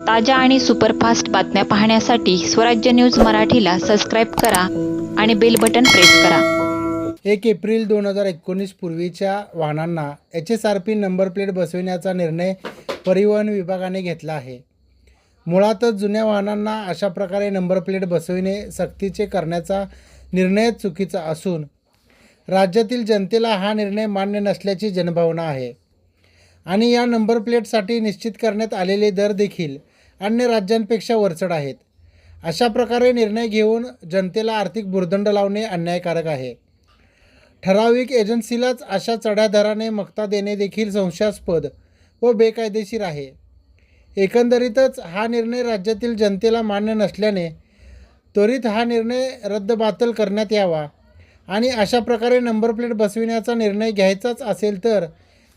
ताज्या आणि सुपरफास्ट बातम्या पाहण्यासाठी स्वराज्य न्यूज मराठीला सबस्क्राईब करा आणि बेल बटन प्रेस करा. एक एप्रिल दोन हजार एकोणीस पूर्वीच्या वाहनांना H S R P number plate बसविण्याचा निर्णय परिवहन विभागाने घेतला आहे. मुळातच जुन्या वाहनांना अशा प्रकारे नंबर प्लेट बसविणे सक्तीचे करण्याचा निर्णय चुकीचा असून राज्यातील जनतेला हा निर्णय मान्य नसल्याची जनभावना आहे. आणि या नंबर प्लेटसाठी निश्चित करण्यात आलेले दर देखील अन्य राज्यांपेक्षा वरचढ आहेत. अशा प्रकारे निर्णय घेऊन जनतेला आर्थिक भुर्दंड लावणे अन्यायकारक आहे. ठराविक एजन्सीलाच अशा चढ्या दराने मक्ता देणे देखील संशयास्पद व बेकायदेशीर आहे. एकंदरीतच हा निर्णय राज्यातील जनतेला मान्य नसल्याने त्वरित हा निर्णय रद्दबातल करण्यात यावा आणि अशा प्रकारे नंबर प्लेट बसविण्याचा निर्णय घ्यायचाच असेल तर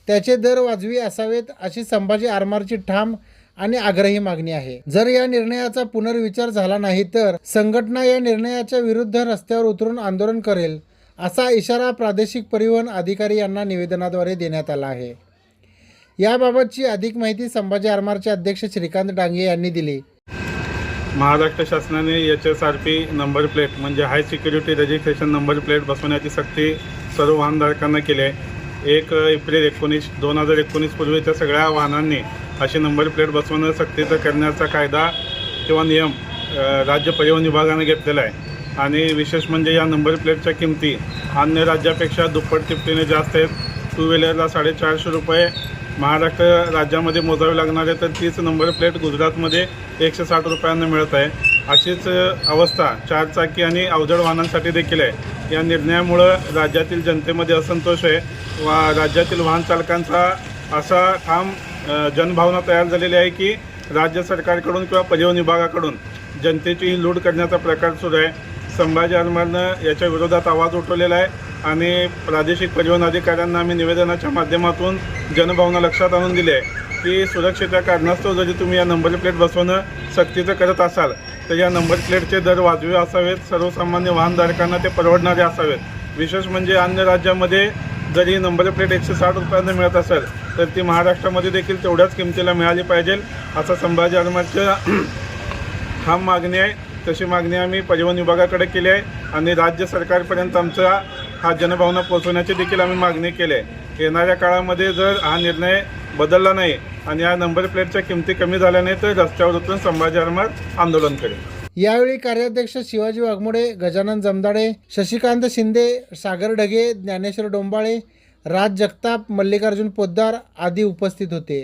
त्याचे दर वाजवी असावेत अशी संभाजी आरमारची ठाम आणि आग्रही मागणी आहे. जर या निर्णयाचा पुनर्विचार झाला नाही तर संघटना या निर्णयाच्या विरुद्ध रस्त्यावर उतरून आंदोलन करेल असा इशारा प्रादेशिक परिवहन अधिकारी यांना निवेदनाद्वारे देण्यात आला आहे. याबाबतची अधिक माहिती संभाजी आरमारचे अध्यक्ष श्रीकांत डांगे यांनी दिली. महाराष्ट्र शासनाने H S R P number plate म्हणजे high security registration number plate बसवण्याची सक्ती सर्व वाहनधारकांना केली आहे. एक एप्रिल एकोणीस दोन हजार एकोणीस पूर्वीच्या सगळ्या वाहनांनी असे नंबर प्लेट बसवणं सक्तीचं करण्याचा कायदा किंवा नियम राज्य परिवहन विभागाने घेतलेला आहे. आणि विशेष म्हणजे या नंबर प्लेटच्या किमती अन्य राज्यापेक्षा दुप्पट तिपटीने जास्त आहेत. टू व्हीलरला साडेचारशे रुपये महाराष्ट्र राज्यामध्ये मोजावे लागणारे तर तीच नंबर प्लेट गुजरातमध्ये एकशे साठ रुपयांना मिळत आहे. अशीच अवस्था चारचाकी आणि अवजड वाहनांसाठी देखील आहे. या निर्णयामुळं राज्यातील जनतेमध्ये असंतोष आहे वा राज्यातील वाहन चालकांचा असा ठाम जनभावना तयार झालेली आहे की राज्य सरकारकडून किंवा परिवहन विभागाकडून जनतेची ही लूट करण्याचा प्रकार सुरू आहे. संभाजी आरमारनं याच्या विरोधात आवाज उठवलेला आहे आणि प्रादेशिक परिवहन अधिकाऱ्यांना आम्ही निवेदनाच्या माध्यमातून जनभावना लक्षात आणून दिली आहे की सुरक्षेच्या कारणास्तव जरी तुम्ही या नंबर प्लेट बसवणं सक्तीचं करत असाल तर या नंबर प्लेटचे दर वाजवी असावेत. सर्वसामान्य वाहनधारकांना ते परवडणारे असावेत. विशेष म्हणजे अन्य राज्यामध्ये जरी नंबर प्लेट एकशे साठ रुपयांना मिळत असेल तर ती महाराष्ट्रामध्ये देखील तेवढ्याच किमतीला मिळाली पाहिजे असं संभाजी आरमाच्या ठाम मागणी आहे. तशी मागणी आम्ही परिवहन विभागाकडे केली आहे आणि राज्य सरकारपर्यंत आमचा हा जनभावना पोहोचवण्याची देखील आम्ही मागणी केली आहे. येणाऱ्या काळामध्ये जर हा निर्णय बदलला नाही आणि या नंबर प्लेटच्या किमती कमी झाल्या नाही तर रस्त्यावर उतरून संभाजी आरमार आंदोलन करेल. यावेळी कार्याध्यक्ष शिवाजी वाघमोडे गजानन जमदाडे शशिकांत शिंदे सागर ढगे ज्ञानेश्वर डोंबाळे राज जगताप मल्लिकार्जुन पोद्दार आदी उपस्थित होते.